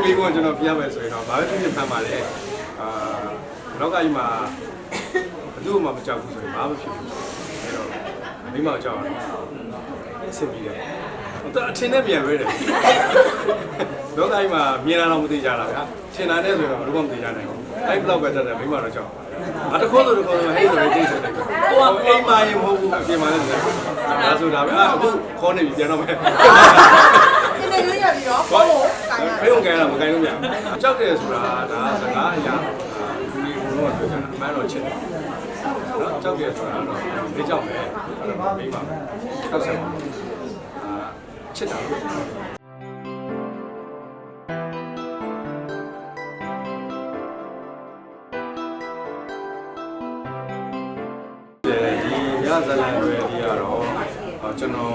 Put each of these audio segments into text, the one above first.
အဲ့ဒီမိကုန်းကျွန်တော်ပြရမယ်ဆိုရင်တော့ဘာပဲဖြစ်ဖြစ်ဖမ်းပါလေအာလောကကြီးမှာဘယ်သူမှမကြောက်ဘူးဆိုရင်ဘာမှဖြစ်ဘူးအဲ့တော့မိမောက်ကြောက်ရတယ်အဆင်ပြေတယ်ဟိုတော့အထင်နဲ့ပြန်ရွေးတယ်လောကကြီးမှာမြင်လာတော့မသိကြတာဗျာထင်တာနဲ့ဆိုတော့ဘယ်သူမှမသိကြနိုင်ဘူးအဲ့ဘလောက်ပဲတက်တယ်မိမောက်တော့ကြောက်အတခိုးဆိုတခိုးဆိုဟဲ့ဆိုရင်တိတ်ဆိုတယ်ဟိုအိမ်မာရင်မဟုတ်ဘူးအပြင်မှာလည်းဒါဆိုတာပဲအခုခေါ်နေပြီပြန်တော့မယ်ဒီနေ့လေးရပြီးတော့ဘိုး ကိုကိုင်ရဖေးုံကန်တာမကန်လို့မရဘူးကြောက်တယ်ဆိုတာဒါစကားအရာဒီလိုတော့ပြောကြတာအမှန်တော့ချစ်တယ်နော်ကြောက်တယ်ဆိုတာတော့ဒီကြောက်ပဲအဲ့တော့မိပါထောက်ဆက်ပါအာချစ်တာလို့ဒီညဇလန်တွေဒီကတော့ကျွန်တော်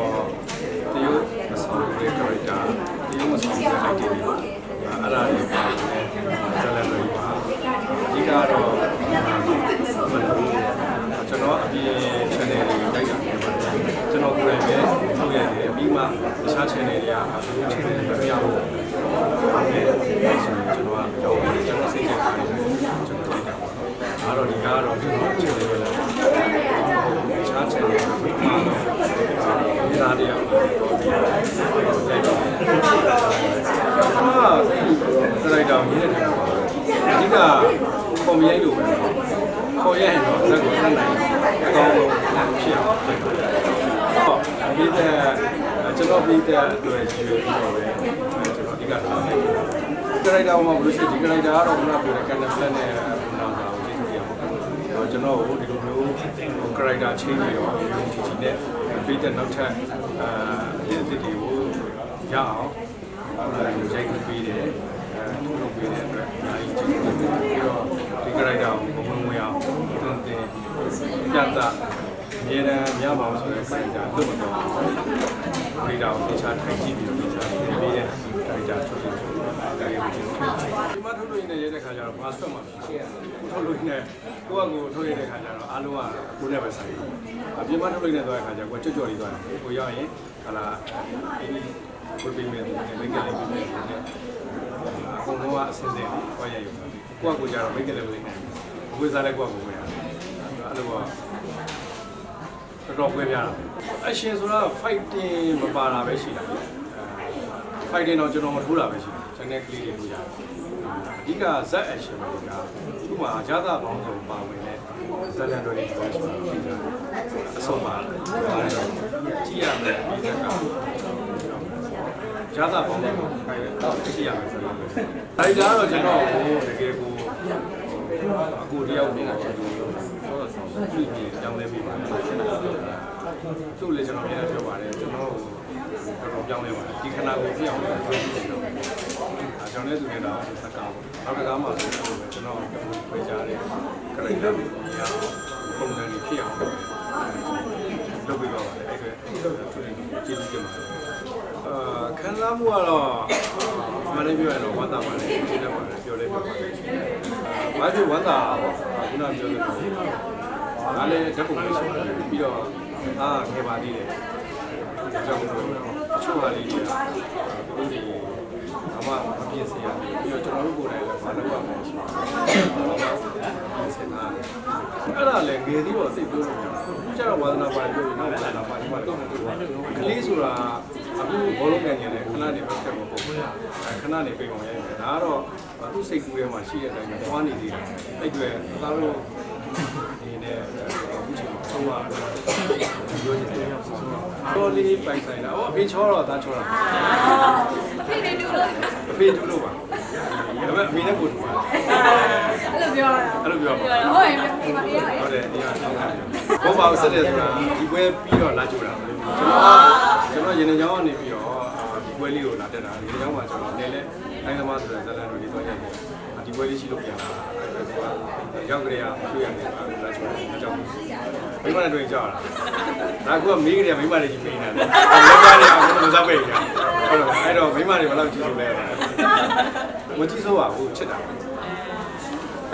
တရုတ်အဆောင်ရဲ့ character တရုတ်အဆောင်ရဲ့ acting တွေအဲ့ဒါတွေပါမယ်ဇလန်တွေပါအဓိကတော့ကျွန်တော်အပြင် channel တွေတိုက်တာဖြစ်ပါတယ်ကျွန်တော်ကိုယ်တိုင်ပဲထုတ်ရတယ်ပြီးမှတခြား channel တွေကအခု channel တွေမပြောင်းဘူးဒါပေမဲ့ဆိုရင်ကျွန်တော်ကတော့ကျွန်တော်စိတ်ကြိုက်တာတွေကျွန်တော်တိုက်တာပေါ့အဲ့တော့ဒီကတော့ကျွန်တော် channel တွေလည်း ချားချင်တယ်မှာတော့ဒီသားတရားကိုလိုက်တော့အာဒီစလိုက်တော့မြင်တယ်ပေါ့အဓိကကွန်မြိုက်လို့ပဲခေါ်ရရင်တော့ဇက်ကိုတတ်နိုင်အကောင်းဆုံးဖြစ်အောင်လုပ်တော့ ဟုတ်ဒီတဲ့ကျွန်တော်ပြီးတဲ့အတွက်ကြီးပြီးတော့ပဲကျွန်တော်အဓိကတော့ကရိုက်တာမှာဘယ်လိုရှိဒီကရိုက်တာကတော့ခုနပြောတဲ့ကန်နဖလက်နဲ့နောက်တာကိုကြည့်ကြရအောင်တော့ကျွန်တော်ဒီလိုမျိုးဟို character change ပြီးတော့ဒီဒီနဲ့ပြီးတဲ့နောက်ထပ်အာအစ်အစ်တွေကိုရအောင်ရိုက်ပြီးတယ်အဲထုတ်လုပ်ပေးတဲ့အတွက်အများကြီးကျေးဇူးတင်ပြီးတော့ဒီ character ကိုဘုံဝင်အောင်တင်တင်ပြတာ အများနဲ့များပါအောင်ဆိုတဲ့ character လွတ်မတော့ဘူးဒီတော့တခြားထိုင်ကြည့်ပြီးတော့တခြားသင်ပေးတဲ့ character ထုတ်လုပ်ပေးတာလေးကိုကျေးဇူးတင်ပါတယ်ဒီမှာထုတ်လို့ရတဲ့ရဲတဲ့ခါကျတော့ဘာဆွတ်မှာဖြစ်ထုတ်လို့နေကိုယ့်အကူထုတ်ရတဲ့ခါကျတော့အားလုံးကကိုယ်နဲ့ပဲဆိုင်တယ်အပြင်မှာထုတ်လို့နေသွားတဲ့ခါကျကိုယ်ကြွကြော်လေးသွားတယ်ကိုရောက်ရင်ဟာလာဒီကိုပြင်မဲ့မိတ်ကလေးပြင်မဲ့နဲ့အကုန်လုံးကအစင်းစင်းကိုယ်ရရုံကိုယ့်အကူကျတော့မိတ်ကလေးလေးနဲ့ဝေးစားလိုက်ကိုယ့်အကူဝင်ရတယ်အဲ့လိုက တော်တော်ကွဲပြားတာအရှင်ဆိုတာ fighting မပါတာပဲရှိတာ fighting တော့ကျွန်တော်မထိုးတာပဲရှိတယ် channel ကလေးတွေထိုးကြတယ်အဓိကဇက် action ပဲကသူ့မှာဂျာတာပေါင်းစုံပါဝင်တဲ့ဇက်လန်တွေတွေဆိုတာသိကြတယ်အဆုံးပါကြည့်ရမယ်ဒီဇက်ကဂျာတာပေါင်းစုံတော့ကြည့်ရမယ်ဇက်လန်တွေဒါကြတော့ကျွန်တော်ဟိုတကယ်ကို အကူတယောက်နေတော့ဆောဆောကြည့်ပြီးကြောင်းလဲပြီးပါတယ်သူ့လည်းကျွန်တော်ပြန်ပြောပါတယ်ကျွန်တော်တော်တော်ပြောင်းလဲပါတယ်ဒီခဏကိုပြောင်းလဲပါတယ်အကြောင်းနဲ့သူနဲ့တော့သက္ကာပေါ့နောက်တစ်ကားမှဆိုတော့ကျွန်တော်ပြေးကြတယ်ခရိုင်တာတွေရအောင်ပုံစံတွေဖြစ်အောင်လုပ်ပြီးတော့ပါတယ်အဲ့ဒါသူလည်းကျေးဇူးတင်ပါတယ်အာခံစားမှုကတော့မနေ့ပြောရတော့ဝမ်းသာပါတယ်ကျေးဇူးတင်ပါတယ်ပြောလဲပြောပါတယ် ဘာဖြစ်ဝမ်းသာပေါ့ခုနပြောသလိုဒါလည်းဓာတ်ပုံပဲရှိပါတယ်ပြီးတော့အာငယ်ပါ သေးတယ်ကြောင့်တချို့ဟာလေးတွေကသူတို့တွေအမမပြည့်စရာပြီးတော့ကျွန်တော်တို့ကိုယ်တိုင်လည်းမလုပ်ရမယ်ဆိုတော့ပြင်ဆင်တာအဲ့ဒါလည်းငယ်သေးတော့သိပြောလို့ကျတော့ဝါသနာပါတယ်ပြောရင်တော့ဝါသနာပါတယ်ပါတော့ကလေးဆိုတာအခုဘောလုံးငယ်ငယ်နဲ့ခဏနေပဲဆက်ဖို့ပုံခဏနေပြေအောင်ရိုက်မယ်ဒါကတော့သူ့စိတ်ကူးထဲမှာရှိတဲ့အတိုင်းပဲသွားနေသေးတယ်အဲ့တွေ့သားတို့ဒီနဲ့အခုချိန်ဆုံးသွားပြောချင်တယ်တော်လေးပိုင်ဆိုင်တာဟောအဖေချောတော့သားချောတာအ ဖေနေတူလို့အဖေတူလို့ပါဒါပေမဲ့အမေနဲ့ကိုတူပါအဲ့လိုပြောတာအဲ့လိုပြောပါဟုတ်ရင်ပြေပါရရဟုတ်တယ်ဒီကတော့ဆောင်းတာဘောပါဆက်တယ်ဆိုတာဒီပွဲပြီးတော့လာကြတာကျွန်တော်ကျွန်တော်ရင်ကြောင်းကနေပြီးတော့ဒီပွဲလေးကိုလာတက်တာဒီကြောင်းမှာကျွန်တော်လည်းလည်းတိုင်းသမားဆိုတဲ့ဇာတ်လမ်းတွေတွေတော့ရိုက်တယ်ဒီပွဲလေးရှိလို့ပြန်လာရောက်ကြရတွေ့ရတယ်လာချောအကြောင်းမိမနဲ့တွေ့ကြတာဒါကမေးကြရမိမတွေကြီးမေးနေတယ်လက်သားတွေအောင်မစားပဲကြ အဲ့တော့မိမတွေဘယ်လောက်ကြည့်လို့လဲမကြည့်ဆိုပါဘူးချစ်တာ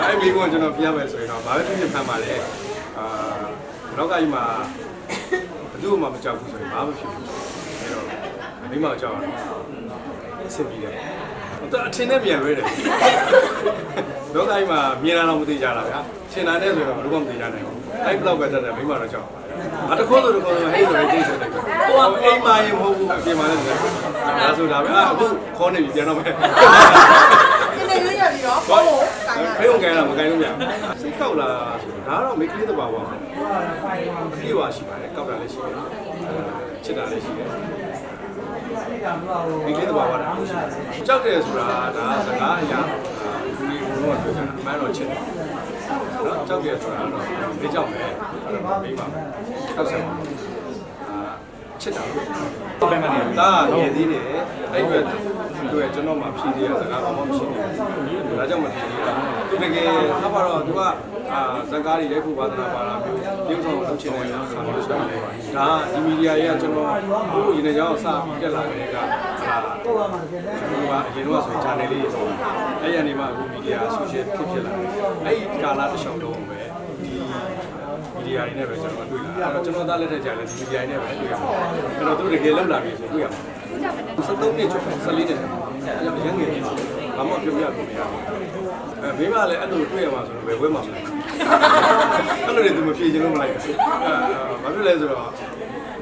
အဲ့မိကုန်းကျွန်တော်ပြရမယ်ဆိုရင်တော့ဘာပဲဖြစ်ဖြစ်ဖမ်းပါလေအာလောကကြီးမှာဘယ်သူမှမကြောက်ဘူးဆိုရင်ဘာမှဖြစ်ဘူးအဲ့တော့မိမကြောက်ရတယ်အဆင်ပြေတယ်သူအထင်နဲ့ပြန်လွဲတယ်လောကကြီးမှာမြင်လာတော့မသိကြတာဗျာထင်တာနဲ့ဆိုတော့ဘယ်တော့မှမသိကြနိုင်ဘူးအဲ့ဘလောက်ပဲတက်တယ်မိမတော့ကြောက် အတခိုးဆိုတော့ဟဲ့ဆိုရင်တိတ်ဆိုတယ်ကိုအိမ်မာရင်မဟုတ်ဘူးအပြင်မှာလည်းဒါဆိုတာဗျာအခုခေါင်းနေပြီပြန်တော့မယ်နေနေလေးရပြီးတော့ကိုကိုကိုင်ရဖေးုံကန်တာမကန်လို့မရစိတ်ကောက်လာဆိုတော့ဒါကတော့မိကလေးတစ်ပါးပါအပြည့်ပါရှိပါတယ်ကောက်တာလည်းရှိတယ်ချစ်တာလည်းရှိတယ်မိကလေးတစ်ပါးပါတာကြောက်တယ်ဆိုတာဒါစကားအရာ ဒီဘုံကပြောကြတာအမှန်တော့ချစ်တယ်နော်ကြောက်တယ်ဆိုတာတော့ဒီကြောက်ပဲအဲ့တော့မိပါတောက်ဆက်ပါအာချစ်တာဟုတ်တယ်မနေဒါကမြင်သေးတယ်အဲ့အတွက် သူကကျွန်တော်မှဖြည့်သေးရစကားဘာမှမရှိဘူးဒါကြောင့်မဖြည့်သေးတာသူတကယ်တော့ပါတော့သူကအာဇကားတွေရိုက်ဖို့ပါဒနာပါလာမျိုးရုပ်ဆောင်လုပ်ချင်တဲ့အခါမျိုးဆိုရင်ဒါဒီမီဒီယာရဲ့ကျွန်တော်ဟိုရင်းနေကြောင်းစပြီးတက်လာတဲ့ကအာဟိုကအရင်တော့ဆိုရင် channel လေးဆိုအဲ့ရနေမှအခုမီဒီယာ social ဖြစ်ဖြစ်လာတယ်အဲ့ဒီကာလတစ်လျှောက်တော့ပဲဒီမီဒီယာတွေနဲ့ပဲကျွန်တော်တွေ့လာအဲ့တော့ကျွန်တော်သားလက်ထက်ကြလည်းဒီမီဒီယာတွေနဲ့ပဲတွေ့ရမှာအဲ့တော့သူတကယ်လောက်လာပြီဆိုတွေ့ရမှာ 73နှစ်ကျော်14နှစ်ကျော်အဲ့တော့ရန်ငယ်ကြီးဘာမှပြောပြလို့မရဘူးအဲမိမလည်းအဲ့လိုတွေ့ရမှာဆိုတော့ဘယ်ဝဲမှာမလဲအဲ့လိုတွေသူမဖြေချင်လို့မလိုက်ဘူးအဲဘာဖြစ်လဲဆိုတော့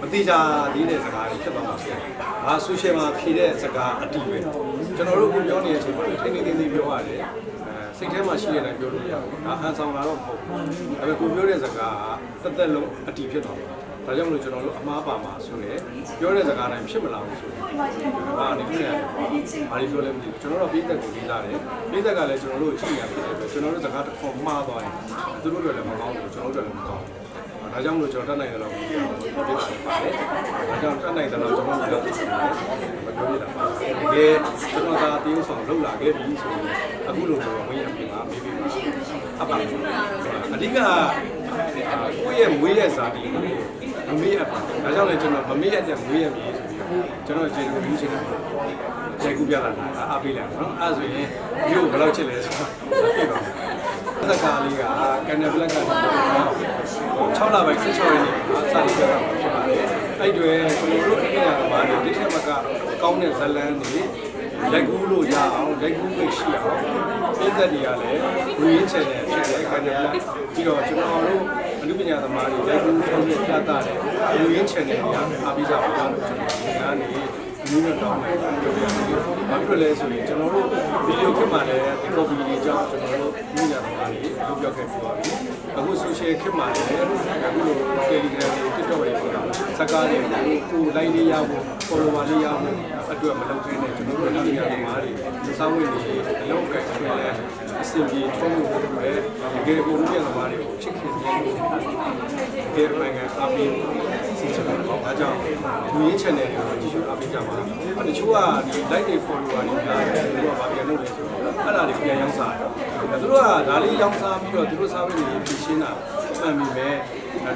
မတိကြသေးတဲ့စကားတွေဖြစ်သွားမှာဆို။ဒါဆိုရှယ်မှာဖြေတဲ့စကားအတိပဲ။ကျွန်တော်တို့ကိုပြောနေတဲ့အချိန်မှာထိန်းထိန်းသိမ်းသိမ်းပြောရတယ်။အဲစိတ်ထဲမှာရှိတဲ့အတိုင်းပြောလို့မရဘူး။ဒါဟန်ဆောင်လာတော့မဟုတ်ဘူး။ဒါပေမဲ့ကိုပြောတဲ့စကားကတက်တက်လုံးအတိဖြစ်သွားမှာ။ ဒါကြောင့်မလို့ကျွန်တော်တို့အမားပါမှာဆိုရယ်ပြောတဲ့စကားတိုင်းဖြစ်မလာဘူးဆိုရင်ဟာဒီလိုရတယ်။ဘာလို့ပြောလဲမသိဘူး။ကျွန်တော်တို့ပြည်သက်ကိုလေးစားတယ်။ပြည်သက်ကလည်းကျွန်တော်တို့ရှိရဖြစ်တယ်ပဲကျွန်တော်တို့စကားတစ်ခေါက်မှားသွားရင်သူတို့တွေလည်းမကောင်းဘူးကျွန်တော်တို့တွေလည်းမကောင်းဘူး။ဒါကြောင့်မလို့ကျွန်တော်တတ်နိုင်တယ်လို့ပြောပြပါတယ်။ဒါကြောင့်တတ်နိုင်တယ်လို့ကျွန်တော်ပြောပြတယ်။မပြောပြတာပါ။တကယ်ကျွန်တော်သာတည်ဥဆောင်လုပ်လာခဲ့ပြီဆိုရင်အခုလိုတော့ဝင်ရပြီပါမေးပြီပါ။အပါအဓိကကိုယ့်ရဲ့မွေးရဲ့ဇာတိကို မမေးအပ်ပါ။ဒါကြောင့်လည်းကျွန်တော်မမေးရတဲ့မွေးရမည်ဆိုပြီးတော့ကျွန်တော်ကျေလူယူချင်တယ်။ကျေကူပြလာတာအားပေးလိုက်နော်။အဲ့ဆိုရင်မြို့ဘယ်လောက်ချစ်လဲဆိုတော့ပြပါမယ်။သက္ကာလေးကကန်နဘလက်ကတည်းက6လပိုင်း16ရက်နေ့မှာစတင်ပြတာဖြစ်ပါတယ်။အဲ့တွေကျွန်တော်တို့အပြင်ရသမားတွေတစ်ထက်မကကောင်းတဲ့ဇလန်းတွေလက်ကူးလို့ရအောင်လက်ကူးလို့ရှိအောင်ပြည်သက်တွေကလည်းဝင်းချင်တယ်ဖြစ်တဲ့ကန်နဘလက်ပြီးတော့ကျွန်တော်တို့ အနုပညာသမားတွေလက်ကူးထုံးပြပြတာတယ်ဝင်းချင်တယ်တွေကအားပေးကြပါလို့ကျွန်တော်ဒီကနေဒီလိုတော့မယ်ပြောပြရစီ။ဘာဖြစ်လဲဆိုရင်ကျွန်တော်တို့ဗီဒီယိုခက်မှလည်းဒီ copy တွေကြောင့်ကျွန်တော်တို့ညီညာသမားတွေလုပ်ပြခဲ့ပြီးပါပြီ။အခု social ခက်မှလည်းအခုလို Telegram တွေ TikTok တွေပေါ်တာစကားတွေကိုကို like လေးရဖို့ follower လေးရဖို့အတွက်မလုပ်သေးနဲ့ကျွန်တော်တို့ညီညာသမားတွေစောင်းဝင်တွေအလုံးကဲဆွဲလဲအစီအပြေထုံးဖို့ပဲတ ကယ်ကိုညီညာသမားတွေကိုချစ်ခင်နေလို့တကယ်မှန်ကန်အားပေးစီစဉ်ပါတော့အားကြောင့်လူရင်း channel တွေကိုကြည့်ရှုအားပေးကြပါတချို့ကဒီ like တွေ follower တွေများတယ်သူတို့ကဘာပြန်လုပ်လဲဆိုတော့အဲ့ဒါတွေပြန်ရောင်းစားတယ်သူတို့ကဒါလေးရောင်းစားပြီးတော့သူတို့စားဝတ်နေဖြည့်ရှင်းတာမှန်ပြီမဲ့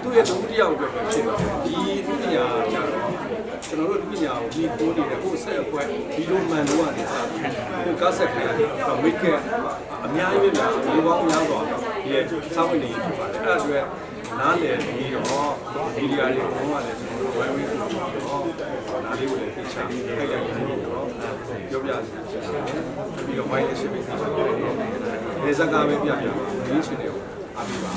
သူ့ရဲ့ဒုတိယအတွက်ပဲဖြစ်တယ်ဒီဒုတိယကျတော့ကျွန်တော်တို့ဒီပညာကိုဒီကိုနေတဲ့ကိုဆက်အကွက်ဒီလိုမှန်တော့နေစားကိုကားဆက်ခိုင်းတော့ make up အများကြီးပဲဒီဘောင်းများတော့ ဒီရဲ့စားဝတ်နေဖြစ်ပါတယ်အဲ့ဒါဆိုရက်နားလည်ပြီးတော့ဗီဒီယိုတွေပုံမှန်လည်းကျွန်တော်တို့ဝိုင်းဝန်းပြီးတော့နားလေးကိုလည်းသိချခိုက်လိုက်ပြီးတော့ပြောပြစီပြီးတော့ဝိုင်းလေးရှိပြီးသိချတယ်နေစကားပဲပြပြပါဒီချင်းတွေကိုအားပေးပါ